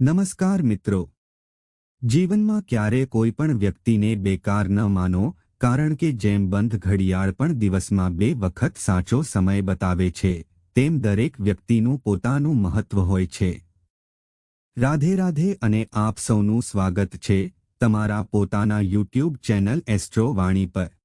નમસ્કાર મિત્રો. જીવનમાં ક્યારે કોઈ પણ વ્યક્તિને બેકાર ન માનો, કારણ કે જેમ બંધ ઘડિયાળ પણ દિવસમાં બે વખત સાચો સમય બતાવે છે, તેમ દરેક વ્યક્તિનું પોતાનું મહત્વ હોય છે. રાધે રાધે અને આપ સૌનું સ્વાગત છે તમારા પોતાના યુટ્યુબ ચેનલ એસ્ટ્રો વાણી પર.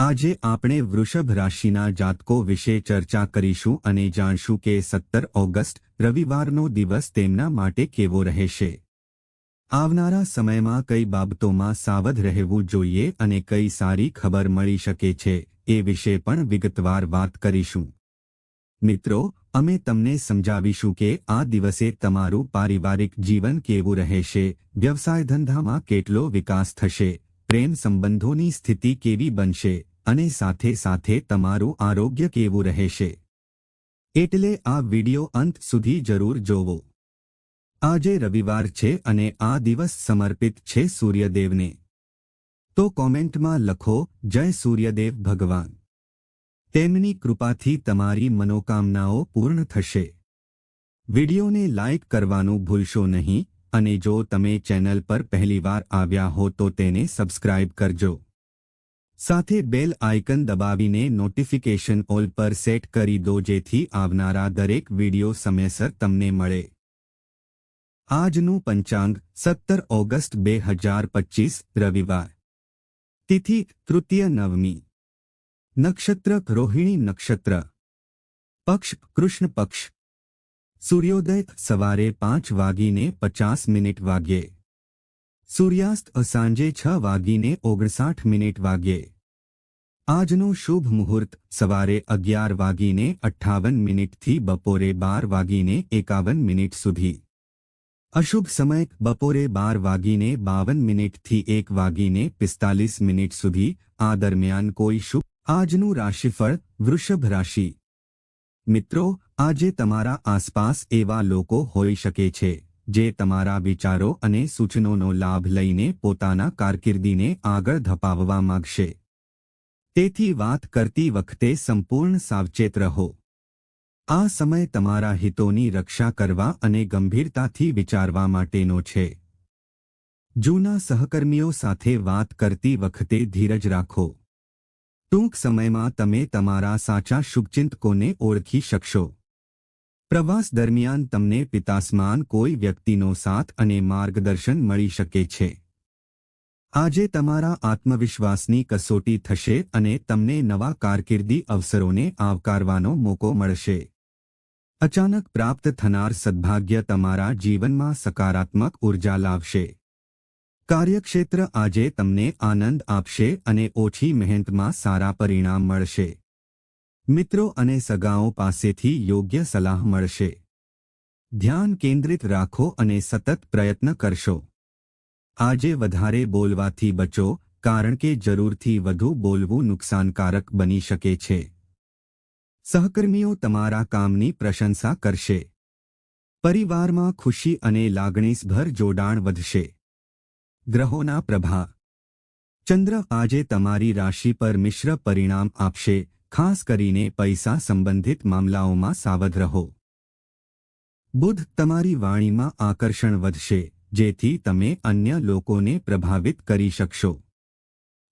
આજે આપણે વૃષભ રાશિના જાતકો વિશે ચર્ચા કરીશું અને જાણશું કે સત્તર ઓગસ્ટ રવિવારનો દિવસ તેમના માટે કેવો રહેશે. આવનારા સમયમાં કઈ બાબતોમાં સાવધ રહેવું જોઈએ અને કઈ સારી ખબર મળી શકે છે, એ વિશે પણ વિગતવાર વાત કરીશું. મિત્રો, અમે તમને સમજાવીશું કે આ દિવસે તમારું પારિવારિક જીવન કેવું રહેશે, વ્યવસાય ધંધામાં કેટલો વિકાસ થશે, પ્રેમ સંબંધોની સ્થિતિ કેવી બનશે અને સાથે સાથે તમારું આરોગ્ય કેવું રહેશે. એટલે આ વિડિયો અંત સુધી જરૂર જોવો. આજે રવિવાર છે અને આ દિવસ સમર્પિત છે સૂર્યદેવને. તો કોમેન્ટમાં લખો, જય સૂર્યદેવ ભગવાન. તેમની કૃપાથી તમારી મનોકામનાઓ પૂર્ણ થશે. વિડિયોને લાઇક કરવાનું ભૂલશો નહીં અને જો તમે ચેનલ પર પહેલીવાર આવ્યા હો તો તેને સબસ્ક્રાઇબ કરજો. સાથે બેલ આઇકન દબાવીને નોટિફિકેશન ઓલ પર સેટ કરી દો જેથી આવનારા દરેક વિડિયો સમયસર તમને મળે. આજનું પંચાંગ સત્તર ઓગસ્ટ બે હજાર પચીસ, રવિવાર. તિથિ તૃતીય નવમી. નક્ષત્ર રોહિણી નક્ષત્ર. પક્ષ કૃષ્ણ પક્ષ. સૂર્યોદય સવારે પાંચ વાગીને પચાસ મિનિટ વાગ્યે. સૂર્યાસ્ત સાંજે છ વાગીને ઓગણસાઠ મિનિટ વાગ્યે. આજનો શુભ મુહૂર્ત સવારે અગિયાર વાગીને અઠ્ઠાવન મિનિટથી બપોરે બાર વાગીને એકાવન મિનિટ સુધી. અશુભ સમય બપોરે બાર વાગીને બાવન મિનિટથી એક વાગીને પિસ્તાલીસ મિનિટ સુધી. આ દરમિયાન કોઈ શુભ, આજનું રાશિફળ, વૃષભ રાશિ. મિત્રો, આજે તમારા આસપાસ એવા લોકો હોઈ શકે છે. જે તમારા વિચારો અને સૂચનોનો લાભ લઈને પોતાના કારકિર્દીને આગળ ધપાવવા માગશે. તેથી વાત કરતી વખતે સંપૂર્ણ સાવચેત રહો. આ સમય તમારા હિતોની રક્ષા કરવા અને ગંભીરતાથી વિચારવા માટેનો છે. જૂના સહકર્મીઓ સાથે વાત કરતી વખતે ધીરજ રાખો. ટૂંક સમયમાં તમે તમારા સાચા શુભચિંતકોને ઓળખી શકશો. પ્રવાસ દરમિયાન તમને પિતાસમાન કોઈ વ્યક્તિનો સાથ અને માર્ગદર્શન મળી શકે છે. આજે તમારા આત્મવિશ્વાસની કસોટી થશે અને તમને નવા કારકિર્દી અવસરોને આવકારવાનો મોકો મળશે. અચાનક પ્રાપ્ત થનાર સદભાગ્ય તમારા જીવનમાં સકારાત્મક ઊર્જા લાવશે. કાર્યક્ષેત્ર આજે તમને આનંદ આપશે અને ઓછી મહેનતમાં સારા પરિણામ મળશે. મિત્રો અને સગાઓ પાસેથી યોગ્ય સલાહ મળશે. ધ્યાન કેન્દ્રિત રાખો અને સતત પ્રયત્ન કરશો. આજે વધારે બોલવાથી બચો, કારણ કે જરૂરથી વધુ બોલવું નુકસાનકારક બની શકે છે. સહકર્મીઓ તમારા કામની પ્રશંસા કરશે. પરિવારમાં ખુશી અને લાગણીસભર જોડાણ વધશે. ગ્રહોના પ્રભા. ચંદ્ર આજે તમારી રાશિ પર મિશ્ર પરિણામ આપશે ખાસ કરીને પૈસા સંબંધિત મામલાઓમાં સાવધ રહો. બુધ તમારી વાણીમાં આકર્ષણ વધશે, જેથી તમે અન્ય લોકોને પ્રભાવિત કરી શકશો.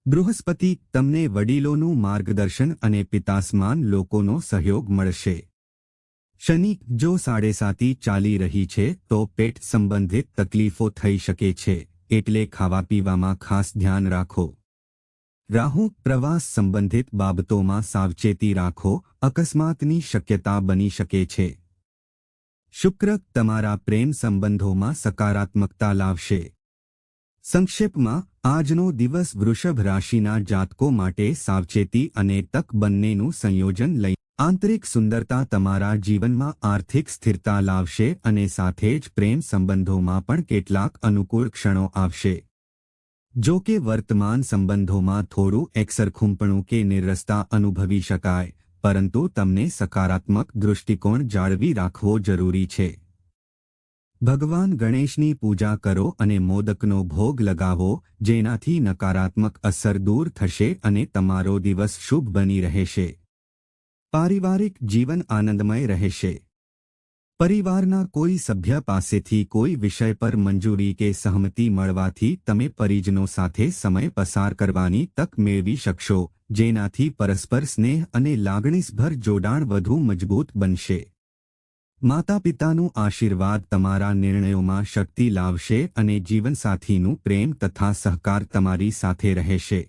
બૃહસ્પતિ તમને વડીલોનું માર્ગદર્શન અને પિતાસમાન લોકોનો સહયોગ મળશે. શનિ જો સાડેસાતી ચાલી રહી છે, તો પેટ સંબંધિત તકલીફો થઈ શકે છે, એટલે ખાવા પીવામાં ખાસ ધ્યાન રાખો. રાહુ, પ્રવાસ સંબંધિત બાબતોમાં સાવચેતી રાખો, અકસ્માતની શક્યતા બની શકે છે. શુક્ર, તમારા પ્રેમ સંબંધોમાં સકારાત્મકતા લાવશે. સંક્ષેપમાં, આજનો દિવસ વૃષભ રાશિના જાતકો માટે સાવચેતી અને તક બંનેનું સંયોજન લઈ, આંતરિક સુંદરતા તમારા જીવનમાં આર્થિક સ્થિરતા લાવશે અને સાથે જ પ્રેમ સંબંધોમાં પણ કેટલાક અનુકૂળ ક્ષણો આવશે. જો કે વર્તમાન સંબંધોમાં થોડું એકસરખુંપણું કે નિરસ્તા અનુભવી શકાય, પરંતુ તમને સકારાત્મક દૃષ્ટિકોણ જાળવી રાખવો જરૂરી છે. ભગવાન ગણેશની પૂજા કરો અને મોદકનો ભોગ લગાવો, જેનાથી નકારાત્મક અસર દૂર થશે અને તમારો દિવસ શુભ બની રહેશે. પારિવારિક જીવન આનંદમય રહેશે. પરિવારના કોઈ સભ્ય પાસેથી કોઈ વિષય પર મંજૂરી કે સહમતિ મળવાથી તમે પરિજનો સાથે સમય પસાર કરવાની તક મેળવી શકશો, જેનાથી પરસ્પર સ્નેહ અને લાગણીસભર જોડાણ વધુ મજબૂત બનશે. માતા પિતાનું આશીર્વાદ તમારા નિર્ણયોમાં શક્તિ લાવશે અને જીવનસાથીનું પ્રેમ તથા સહકાર તમારી સાથે રહેશે.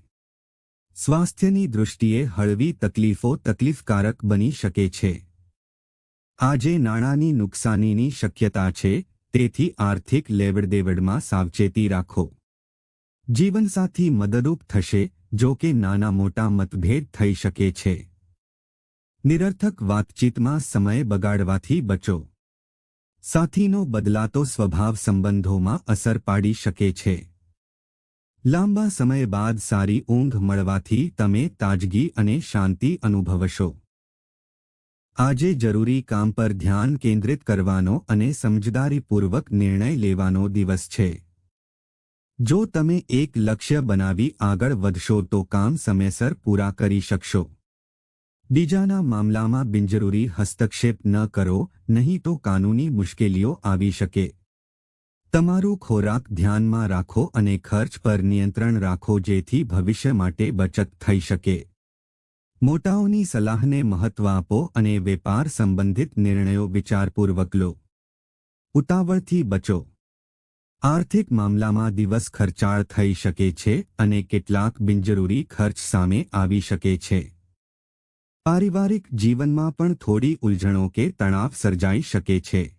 સ્વાસ્થ્યની દૃષ્ટિએ હળવી તકલીફો તકલીફકારક બની શકે છે. આજે નાણાંની નુકસાનીની શક્યતા છે, તેથી આર્થિક લેવડદેવડમાં સાવચેતી રાખો. જીવનસાથી મદદરૂપ થશે, જો કે નાના મોટા મતભેદ થઈ શકે છે. નિરર્થક વાતચીતમાં સમય બગાડવાથી બચો. સાથીનો બદલાતો સ્વભાવ સંબંધોમાં અસર પાડી શકે છે. લાંબા સમય બાદ સારી ઊંઘ મળવાથી તમે તાજગી અને શાંતિ અનુભવશો. આજે જરૂરી કામ પર ધ્યાન કેન્દ્રિત કરવાનો અને સમજદારીપૂર્વક નિર્ણય લેવાનો દિવસ છે. જો તમે એક લક્ષ્ય બનાવી આગળ વધશો તો કામ સમયસર પૂરા કરી શકશો. બીજાના મામલામાં બિનજરૂરી હસ્તક્ષેપ ન કરો, નહીં તો કાનૂની મુશ્કેલીઓ આવી શકે. તમારું ખોરાક ધ્યાનમાં રાખો અને ખર્ચ પર નિયંત્રણ રાખો જેથી ભવિષ્ય માટે બચત થઈ શકે. મોટાઓની સલાહને મહત્વ આપો અને વેપાર સંબંધિત નિર્ણયો વિચારપૂર્વક લો. ઉતાવળથી બચો. આર્થિક મામલામાં દિવસ ખર્ચાળ થઈ શકે છે અને કેટલાક બિનજરૂરી ખર્ચ સામે આવી શકે છે. પારિવારિક જીવનમાં પણ થોડી ઉલઝણો કે તણાવ સર્જાઈ શકે છે.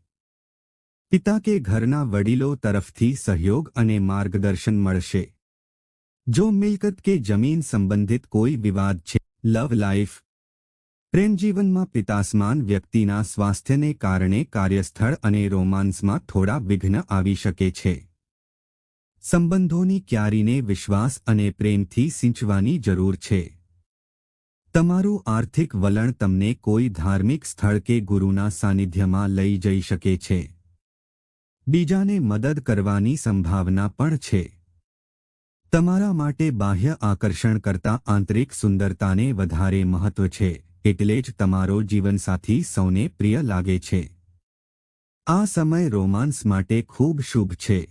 પિતા કે ઘરના વડીલો તરફથી સહયોગ અને માર્ગદર્શન મળશે. જો મિલકત કે જમીન સંબંધિત કોઈ વિવાદ છે લવ લાઈફ પ્રેમજીવનમાં પિતાસમાન વ્યક્તિના સ્વાસ્થ્યને કારણે કાર્યસ્થળ અને રોમાન્સમાં થોડા વિઘ્ન આવી શકે છે. સંબંધોની ક્યારીને વિશ્વાસ અને પ્રેમથી સિંચવાની જરૂર છે. તમારું આર્થિક વલણ તમને કોઈ ધાર્મિક સ્થળ કે ગુરુના સાનિધ્યમાં લઈ જઈ શકે છે. બીજાને મદદ કરવાની સંભાવના પણ છે. તમારા માટે બાહ્ય આકર્ષણ કરતાં આંતરિક સુંદરતાને વધારે મહત્વ છે, એટલે જ તમારો જીવનસાથી સૌને પ્રિય લાગે છે. આ સમય રોમાન્સ માટે ખૂબ શુભ છે.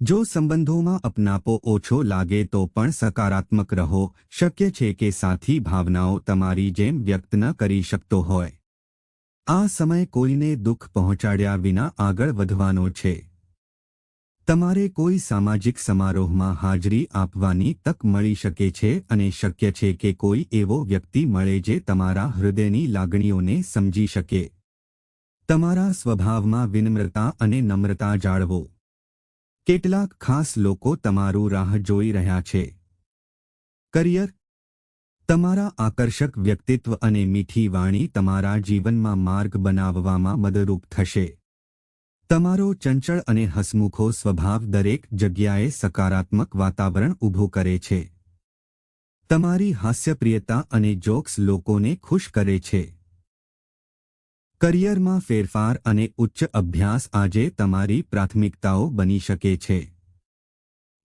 જો સંબંધોમાં અપનાપો ઓછો લાગે તો પણ સકારાત્મક રહો, શક્ય છે કે સાથી ભાવનાઓ તમારી જેમ વ્યક્ત ન કરી શકતો હોય. આ સમય કોઈને દુઃખ પહોંચાડ્યા વિના આગળ વધવાનો છે. તમારે કોઈ સામાજિક સમારોહમાં હાજરી આપવાની તક મળી શકે છે અને શક્ય છે કે કોઈ એવો વ્યક્તિ મળે જે તમારા હૃદયની લાગણીઓને સમજી શકે. તમારા સ્વભાવમાં વિનમ્રતા અને નમ્રતા જાળવો. કેટલાક ખાસ લોકો તમારું રાહ જોઈ રહ્યા છે. કરિયર. તમારા આકર્ષક વ્યક્તિત્વ અને મીઠી વાણી તમારા જીવનમાં માર્ગ બનાવવામાં મદદરૂપ થશે. તમારો ચંચળ અને હસમુખો સ્વભાવ દરેક જગ્યાએ સકારાત્મક વાતાવરણ ઊભું કરે છે. તમારી હાસ્યપ્રિયતા અને જોક્સ લોકોને ખુશ કરે છે. કરિયરમાં ફેરફાર અને ઉચ્ચ અભ્યાસ આજે તમારી પ્રાથમિકતાઓ બની શકે છે.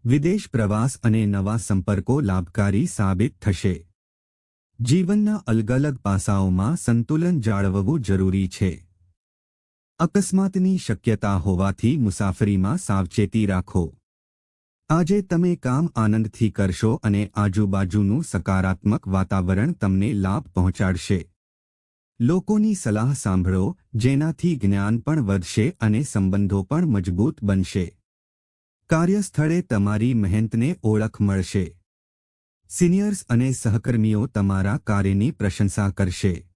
વિદેશ પ્રવાસ અને નવા સંપર્કો લાભકારી સાબિત થશે. જીવનના અલગ અલગ પાસાઓમાં સંતુલન જાળવવું જરૂરી છે. અકસ્માતની શક્યતા હોવાથી મુસાફરીમાં સાવચેતી રાખો. આજે તમે કામ આનંદથી કરશો અને આજુબાજુનું સકારાત્મક વાતાવરણ તમને લાભ પહોંચાડશે. લોકોની સલાહ સાંભળો, જેનાથી જ્ઞાન પણ વધશે અને સંબંધો પણ મજબૂત બનશે. કાર્યસ્થળે તમારી મહેનતને ઓળખ મળશે. સિનિયર્સ અને સહકર્મીઓ તમારા કાર્યની પ્રશંસા કરશે.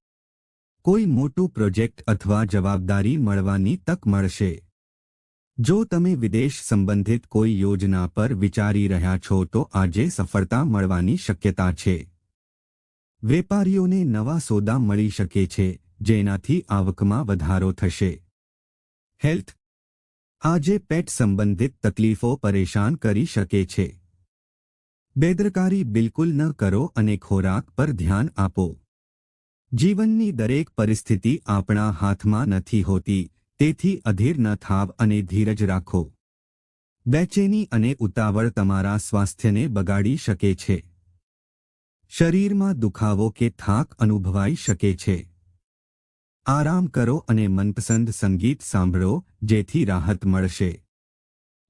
કોઈ મોટું પ્રોજેક્ટ અથવા જવાબદારી મળવાની તક મળશે. જો તમે વિદેશ સંબંધિત કોઈ યોજના પર વિચારી રહ્યા છો તો આજે સફળતા મળવાની શક્યતા છે. વેપારીઓને નવા સોદા મળી શકે છે, જેનાથી આવકમાં વધારો થશે. હેલ્થ. આજે પેટ સંબંધિત તકલીફો પરેશાન કરી શકે છે. બેદરકારી બિલકુલ ન કરો અને ખોરાક પર ધ્યાન આપો. જીવનની દરેક પરિસ્થિતિ આપણા હાથમાં નથી હોતી, તેથી અધીર ન થાવ અને ધીરજ રાખો. બેચેની અને ઉતાવળ તમારા સ્વાસ્થ્યને બગાડી શકે છે. શરીરમાં દુખાવો કે થાક અનુભવાઈ શકે છે. આરામ કરો અને મનપસંદ સંગીત સાંભળો, જેથી રાહત મળશે.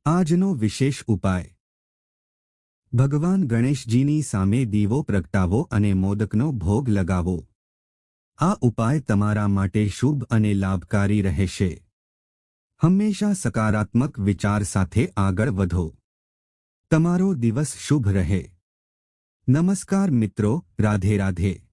આજનો વિશેષ ઉપાય. ભગવાન ગણેશજીની સામે દીવો પ્રગટાવો અને મોદકનો ભોગ લગાવો. આ ઉપાય તમારા માટે શુભ અને લાભકારી રહેશે. હંમેશા સકારાત્મક વિચાર સાથે આગળ વધો. તમારો દિવસ શુભ રહે. નમસ્કાર મિત્રો, રાધે રાધે.